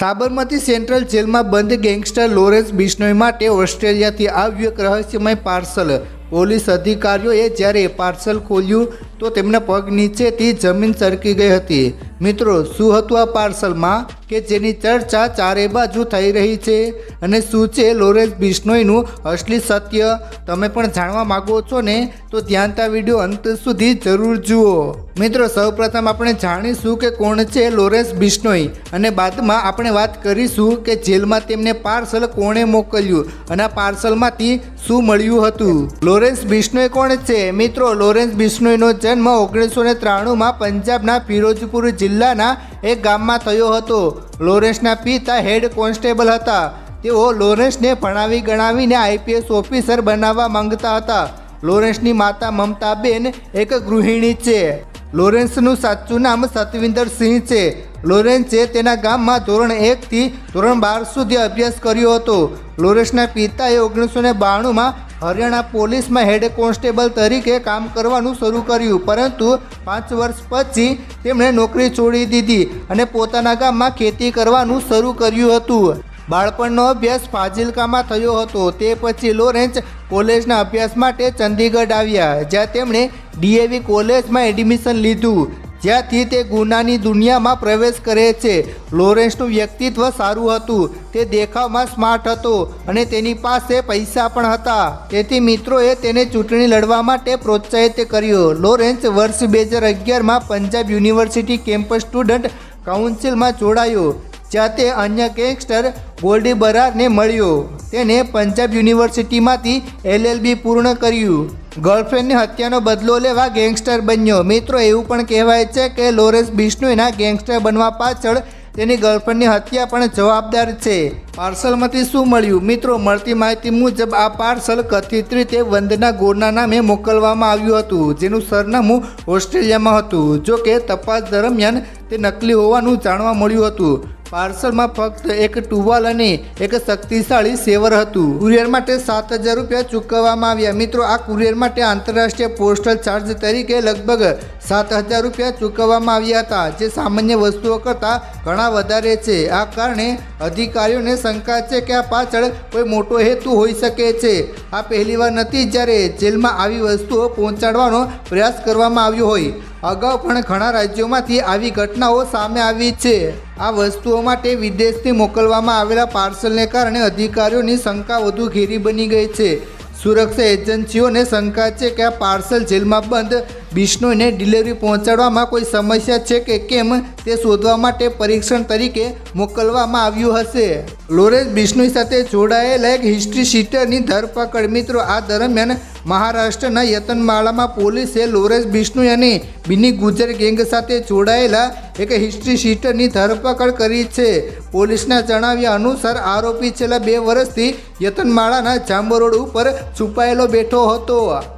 Sabarmati central જેલમાં બંધ gangster Lawrence Bishnoi માટે ઓસ્ટ્રેલિયાથી આવ્યું એક રહસ્યમય પાર્સલ. પોલીસ અધિકારીઓએ જ્યારે પાર્સલ ખોલ્યું તો તેમના પગ નીચેથી જમીન સરકી ગઈ હતી. મિત્રો, શું હતું આ પાર્સલમાં? કે જેની ચર્ચા ચારે બાજુ થઈ રહી છે? અને શું છે લોરેન્સ બિશ્નોઈનું અસલી સત્ય? તમે પણ જાણવા માગો છો ને? તો ધ્યાનતા વીડિયો અંત સુધી જરૂર જુઓ. મિત્રો, સૌપ્રથમ આપણે જાણીશું કે કોણ છે લોરેન્સ બિશ્નોઈ. અને બાદમાં આપણે વાત કરીશું કે જેલમાં તેમને પાર્સલ કોણે મોકલ્યું અને આ પાર્સલમાંથી શું મળ્યું હતું. લોરેન્સ બિશ્નોઈ કોણ છે? મિત્રો, લોરેન્સ બિશ્નોઈનો જન્મ ઓગણીસો ને ત્રાણુંમાં પંજાબના ફિરોજપુર જિલ્લાના એક ગામમાં થયો હતો. લોરેન્સના પિતા હેડ કોન્સ્ટેબલ હતા. તેઓ લોરેન્સને ભણાવી ગણાવીને આઈપીએસ ઓફિસર બનાવવા માંગતા હતા. લોરેન્સની માતા મમતાબેન એક ગૃહિણી છે. લોરેન્સનું સાચું નામ સતવિંદર સિંહ છે. લોરેન્સે તેના ગામમાં ધોરણ એકથી ધોરણ બાર સુધી અભ્યાસ કર્યો હતો. લોરેન્સના પિતાએ ઓગણીસો ને બાણુંમાં હરિયાણા પોલીસમાં હેડ કોન્સ્ટેબલ તરીકે કામ કરવાનું શરૂ કર્યું. પરંતુ પાંચ વર્ષ પછી તેમણે નોકરી છોડી દીધી અને પોતાના ગામમાં ખેતી કરવાનું શરૂ કર્યું હતું. બાળપણનો અભ્યાસ ફાજિલકામાં થયો હતો. તે પછી લોરેન્સ કોલેજના અભ્યાસ માટે ચંદીગઢ આવ્યા, જ્યાં તેમણે ડીએવી કોલેજમાં એડમિશન લીધું. જ્યાંથી તે ગુનાની દુનિયામાં પ્રવેશ કરે છે. લોરેન્સનું વ્યક્તિત્વ સારું હતું. તે દેખાવમાં સ્માર્ટ હતો અને તેની પાસે પૈસા પણ હતા. તેથી મિત્રોએ તેને ચૂંટણી લડવા માટે પ્રોત્સાહિત કર્યો. લોરેન્સ વર્ષ બે હજાર અગિયારમાં પંજાબ યુનિવર્સિટી કેમ્પસ સ્ટુડન્ટ કાઉન્સિલમાં જોડાયો, જ્યાં તે અન્ય ગેંગસ્ટર ગોલ્ડી બરારને મળ્યો. તેને પંજાબ યુનિવર્સિટીમાંથી એલએલબી પૂર્ણ કર્યું. ગર્લફ્રેન્ડની હત્યાનો બદલો લેવા ગેંગસ્ટર બન્યો. મિત્રો, એવું પણ કહેવાય છે કે લોરેન્સ બિશ્નોઈના ગેંગસ્ટર બનવા પાછળ તેની ગર્લફ્રેન્ડની હત્યા પણ જવાબદાર છે. પાર્સલમાંથી શું મળ્યું? મિત્રો, મળતી માહિતી મુજબ આ પાર્સલ કથિત રીતે વંદના ગોરના નામે મોકલવામાં આવ્યું હતું, જેનું સરનામું ઓસ્ટ્રેલિયામાં હતું. જો કે તપાસ દરમિયાન તે નકલી હોવાનું જાણવા મળ્યું હતું. પાર્સલમાં ફક્ત એક ટુવાલ અને એક શક્તિશાળી સેવર હતું. કુરિયર માટે સાત હજાર રૂપિયા ચૂકવવામાં આવ્યા. મિત્રો, આ કુરિયર માટે આંતરરાષ્ટ્રીય પોસ્ટલ ચાર્જ તરીકે લગભગ સાત હજાર રૂપિયા ચૂકવવામાં આવ્યા હતા, જે સામાન્ય વસ્તુઓ કરતાં ઘણા વધારે છે. આ કારણે અધિકારીઓને શંકા છે કે આ પાછળ કોઈ મોટો હેતુ હોઈ શકે છે. આ પહેલીવાર નથી, જ્યારે જેલમાં આવી વસ્તુઓ પહોંચાડવાનો પ્રયાસ કરવામાં આવ્યો હોય. અગાઉ પણ ઘણા રાજ્યોમાંથી આવી ઘટનાઓ સામે આવી છે. આ વસ્તુઓ માટે વિદેશથી મોકલવામાં આવેલા પાર્સલને કારણે અધિકારીઓની શંકા વધુ ઘેરી બની ગઈ છે. સુરક્ષા એજન્સીઓને શંકા છે કે આ પાર્સલ જેલમાં બંધ બિશ્નોઈને ડિલિવરી પહોંચાડવામાં કોઈ સમસ્યા છે કે કેમ તે શોધવા માટે પરીક્ષણ તરીકે મોકલવામાં આવ્યું હશે? લોરેન્સ બિશ્નોઈ સાથે જોડાયેલા એક હિસ્ટ્રી શીટરની ધરપકડ. મિત્રો, આ દરમિયાન મહારાષ્ટ્રના યતનમાળામાં પોલીસે લોરેન્સ બિશ્નોઈ અને બિની ગુજર ગેંગ સાથે જોડાયેલા એક હિસ્ટ્રી શીટરની ધરપકડ કરી છે. પોલીસના જણાવ્યા અનુસાર, આરોપી છેલ્લા બે વર્ષથી યતનમાળાના જાંબો રોડ ઉપર છુપાયેલો બેઠો હતો.